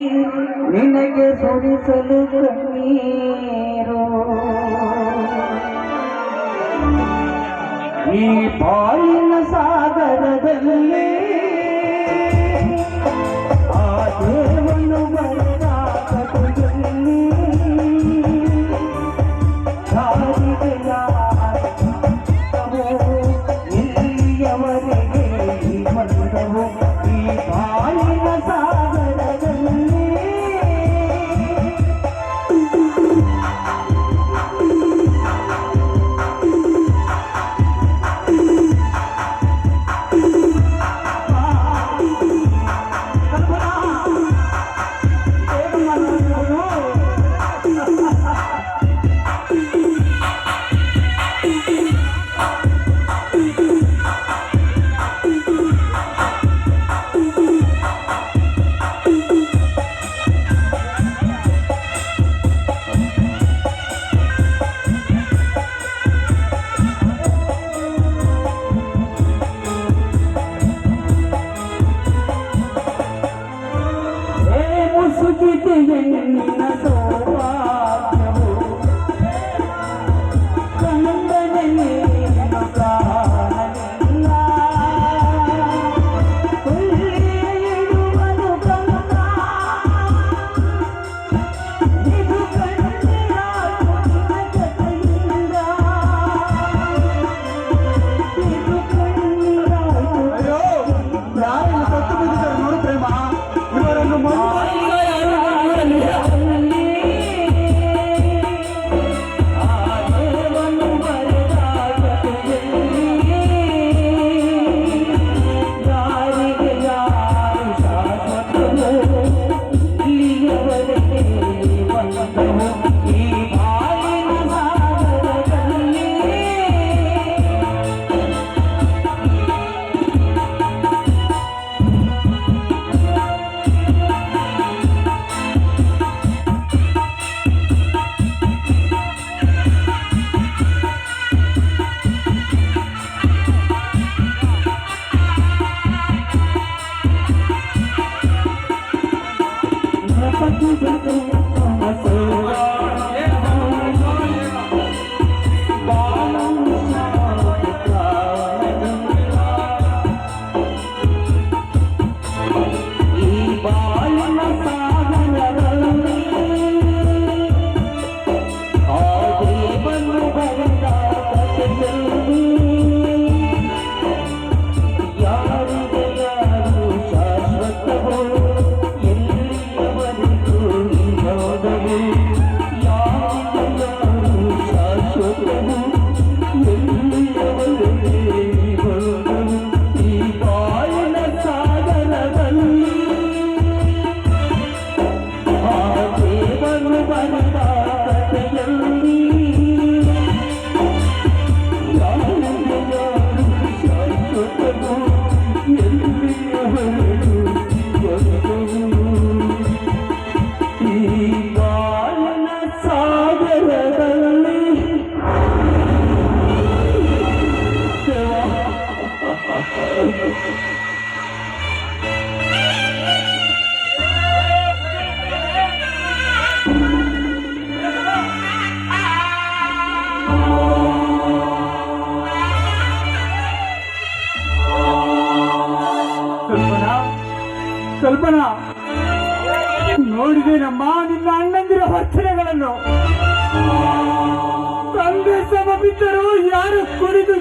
ನಿನಗೆ ಸುರಿಸಲು ಕಣ್ಣೀರು. ಈ ಪಾಲಿನ ಸಾಗರದಲ್ಲಿ ನೋಡಿದೇನಮ್ಮ ನಿನ್ನ ಅಣ್ಣಂದಿರ ವರ್ತನೆಗಳನ್ನು ತಂದೆ ಸಮ ಬಿದ್ದರು ಯಾರು ಕುಡಿದು